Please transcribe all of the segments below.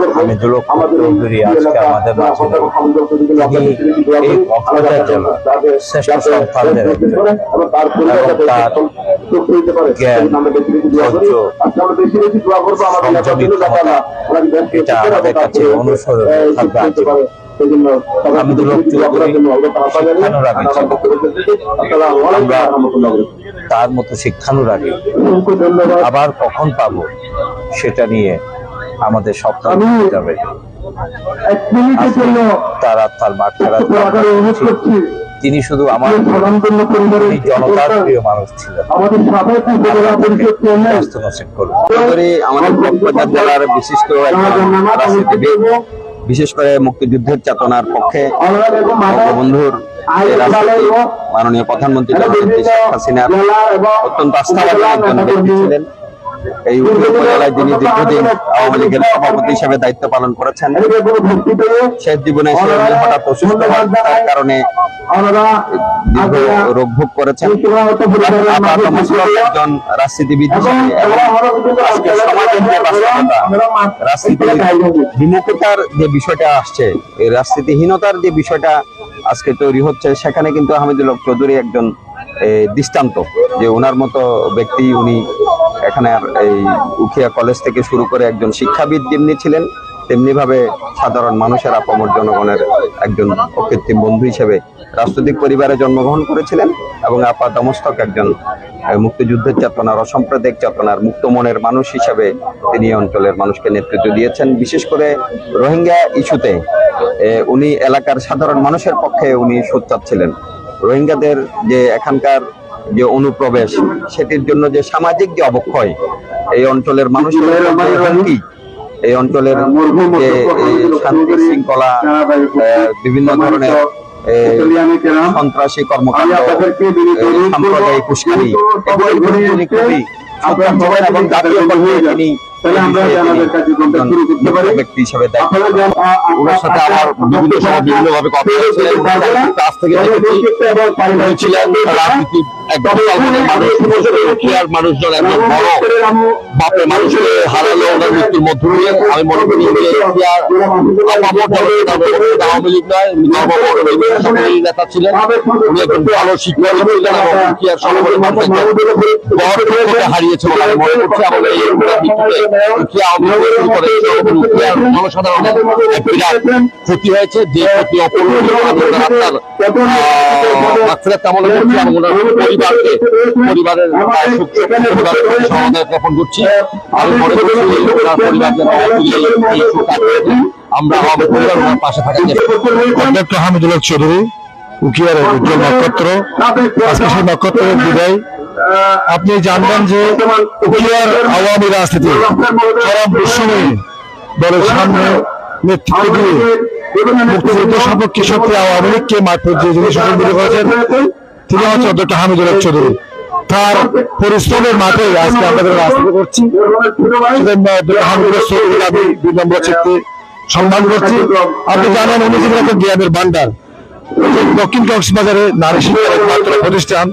হক চৌধুরী আজকে আমাদের মাঝে তিনি এই কক্সবাজার জেলার শ্রেষ্ঠ সন্তানদের তার জ্ঞান ধৈর্য সংযমী ক্ষমতা এটা আমাদের কাছে অনুসরণীয় থাকবে আজীবন। হামিদুল হক চৌধুরী শিক্ষানুরাগী ছিলেন। আমরা তার মতো শিক্ষানুরাগী। আবার কখন পাবো সেটা নিয়ে আমাদের স্বপ্ন যাবে তার করছি। তিনি শুধু আমার জনতার প্রিয় মানুষ ছিলেন। আমাদের কক্সবাজার জেলার বিশিষ্ট বিশেষ করে মুক্তিযুদ্ধের চেতনার পক্ষে রাজনীতি মাননীয় প্রধানমন্ত্রী শেখ হাসিনার অত্যন্ত আস্থাবাদী একজন ব্যক্তি ছিলেন। এই উপজেলায় যিনি দীর্ঘদিন আওয়ামী লীগের সভাপতি হিসেবে দায়িত্ব পালন করেছেন শেষ জীবনে হঠাৎ অসুস্থ হন তার কারণে সেখানে কিন্তু আহমেদুল চৌধুরী একজন দৃষ্টান্ত যে ওনার মতো ব্যক্তি উনি এখানে এই উখিয়া কলেজ থেকে শুরু করে একজন শিক্ষাবিদ যেমনি ছিলেন, তেমনিভাবে সাধারণ মানুষের আপামর জনগণের একজন অকৃত্রিম বন্ধু হিসেবে রাজনৈতিক পরিবারে জন্মগ্রহণ করেছিলেন এবং আপাতমস্তক একজন মুক্তিযুদ্ধের চেতনার অসাম্প্রদায়িক চেতনার মুক্ত মনের মানুষ হিসেবে তিনি অঞ্চলের মানুষকে নেতৃত্ব দিয়েছেন। বিশেষ করে রোহিঙ্গা ইস্যুতে উনি এলাকার সাধারণ মানুষের পক্ষে উনি সোচ্চার ছিলেন। রোহিঙ্গাদের যে এখানকার যে অনুপ্রবেশ সেটির জন্য যে সামাজিক যে অবক্ষয় এই অঞ্চলের মানুষের কি? হুমকি এই অঞ্চলের যে শান্তি শৃঙ্খলা বিভিন্ন ধরনের সন্ত্রাসী কর্মকাণ্ড সাম্প্রদায়িক উস্কানি এগুলোর খুবই এবং জাতীয় তিনি এই বিষয়ে তিনি একজন মুখ্য ব্যক্তি হিসেবে দায়িত্ব পালন করেন। ওনার সাথে আমার বিভিন্ন সময় বিভিন্ন ভাবে কথা হয়েছে কাছ থেকে দেখেছি। উনি ছিলেন রাজনীতির একদম কাল্পনিক মানুষ উখিয়ার মানুষজন একজন বড় বাপের মানুষকে হারালো ওনার মৃত্যুর মধ্য দিয়ে আমি মনে করি আওয়ামী লীগ নয় নেতা ছিলেন। উনি একজন ভালো শিক্ষক ছিলেন এবং হারিয়েছে বলে আমি মনে করছি এবং এই আমরা আমাদের পরিবার পাশে থাকার চেষ্টা করব। অধ্যক্ষ হামিদুল হক চৌধুরী উকিয়ার উজ্জ্বল নক্ষত্র নক্ষত্রের বিদায় আপনি জানবেন যে আওয়ামী রাজনীতি চরম দুঃসময়ে দলের সামনে নেতৃত্ব শক্তি আওয়ামী লীগকে করেছেন তিনি হচ্ছে অধ্যক্ষ হামিদুল চৌধুরী। তার পরিশ্রমের মাঠে আজকে আমাদের রাজনীতি করছি সম্মান করছি। আপনি জানেন, উনি জ্ঞানের ভান্ডার দক্ষিণ কক্সবাজারে নারী একমাত্র প্রতিষ্ঠান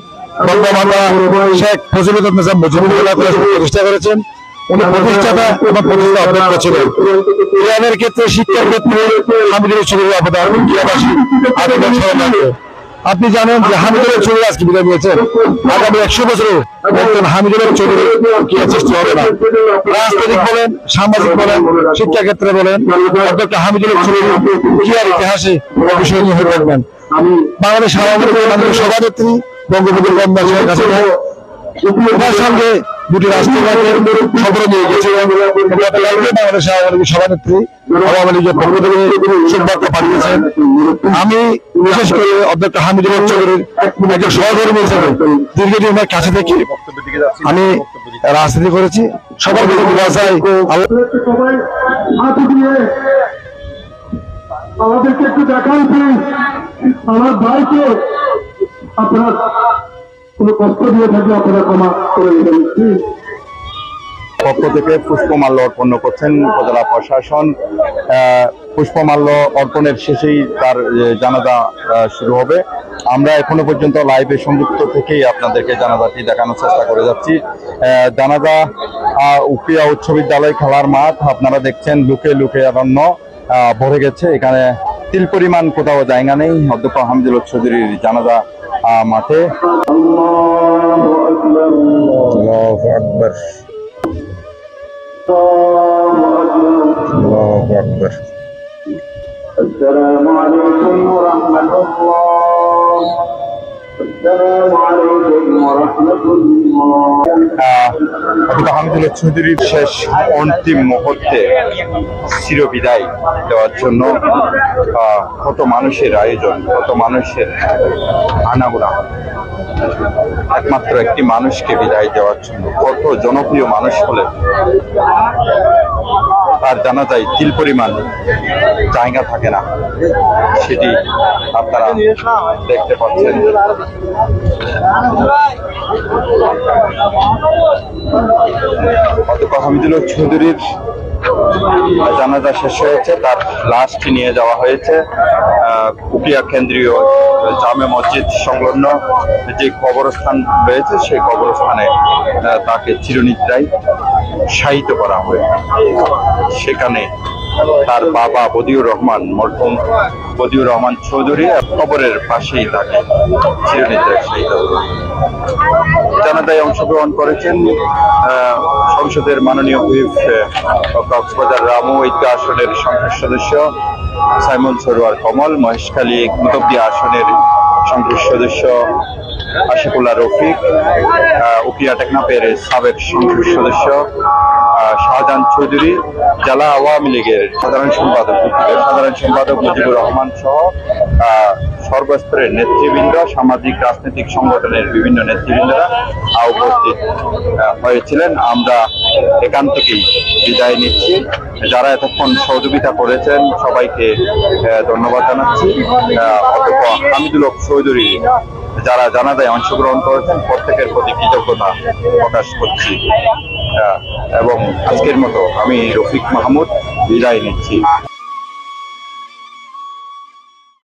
ক্ষেত্রে আপনি জানেন যে হামিদুল চৌধুরী আজকে বিদায় নিয়েছেন আগামী একশো একজন হামিদুল চৌধুরী সৃষ্টি হবে না। রাজনৈতিক বলেন, সামাজিক বলেন শিক্ষা ক্ষেত্রে বলেন, অধ্যক্ষ হামিদুল চৌধুরী ইতিহাসে নিয়ে হয়ে থাকবেন। বাংলাদেশ মাননীয় সভানেত্রী বঙ্গবন্ধু কন্যা শেখ হাসিনা ওনার সঙ্গে দুটি রাষ্ট্রবাদের সফরে নিয়ে গেছে। গতকালকে বাংলাদেশ আওয়ামী লীগের সভানেত্রী আওয়ামী লীগের পক্ষ থেকে সুবার্তা পাঠিয়েছেন। আমি বিশেষ করে অধ্যক্ষ হামিদুল চৌধুরীর একজন সহকর্মী হিসেবে দীর্ঘদিন ওনার কাছে থেকে আমি রাজনীতি করেছি। সবার হাত দিয়ে আমাদেরকে একটু দেখান প্লিজ আমার ভাইকে আপনার কোনো কষ্ট দিয়ে থাকলে আপনারা ক্ষমা করে দেবেন। পক্ষ থেকে পুষ্পমাল্য অর্পণ করছেন উপজেলা প্রশাসন। পুষ্পমাল্য অর্পণের শেষেই তার জানাজা শুরু হবে। আমরা এখনও পর্যন্ত লাইভে সংযুক্ত থেকেই আপনাদেরকে জানাজাটি দেখানোর চেষ্টা করে যাচ্ছি। জানাজা উকিয়া উচ্চ বিদ্যালয় খেলার মাঠ, আপনারা দেখছেন লুকে লুকে অরণ্য ভরে গেছে। এখানে তিল পরিমাণ কোথাও জায়গা নেই। অধ্যক্ষ হামিদুল চৌধুরীর জানাজা মাঠে আল্লাহু আকবার আল্লাহু আকবার السلام عليكم ورحمة الله হামিদুল্লাহ চৌধুরীর শেষ অন্তিম মুহূর্তে চিরবিদায় দেওয়ার জন্য কত মানুষের আয়োজন, কত মানুষের আনাগোনা। একমাত্র একটি মানুষকে বিদায় দেওয়ার জন্য, কত জনপ্রিয় মানুষ হলেন। তার জানা যায় তিল পরিমাণ জায়গা থাকে না। সেটি আপনারা দেখতে পাচ্ছেন। অধ্যক্ষ হামিদুল চৌধুরীর জানাজা শেষ হয়েছে, তার লাশটি নিয়ে যাওয়া হয়েছে। কুপিয়া কেন্দ্রীয় জামে মসজিদ সংলগ্ন যে কবরস্থান রয়েছে, সেই কবরস্থানে তাকে চিরনিদ্রায় শায়িত করা হয়। সেখানে তার বাবা বদিউর রহমান মরহুম বদিউর রহমান চৌধুরী কবরের পাশেই তাকে চিরনিদ্রায় জানাজায় অংশগ্রহণ করেছেন সংসদের মাননীয় হুইপ কক্সবাজার রামু ঈদগাহ আসনের সংসদ সদস্য সাইমন সরোয়ার কমল, মহেশখালী কুতব্দি আসনের সংসদ সদস্য আশিকুল্লাহ রফিক উকিয়া টেকনাপের সাবেক সংসদ সদস্য শাহজাহান চৌধুরী, জেলা আওয়ামী লীগের সাধারণ সম্পাদক সাধারণ সম্পাদক মুজিবুর রহমান সহ সর্বস্তরের নেতৃবৃন্দ, সামাজিক, রাজনৈতিক সংগঠনের বিভিন্ন নেতৃবৃন্দরা উপস্থিত হয়েছিলেন। আমরা এখান থেকেই বিদায় নিচ্ছি। যারা এতক্ষণ সহযোগিতা করেছেন, সবাইকে ধন্যবাদ জানাচ্ছি। অধ্যক্ষ হামিদুল চৌধুরী যারা জানাজায় অংশগ্রহণ করেছেন, প্রত্যেকের প্রতি কৃতজ্ঞতা প্রকাশ করছি। এবং আজকের মতো আমি রফিক মাহমুদ বিদায় নিচ্ছি।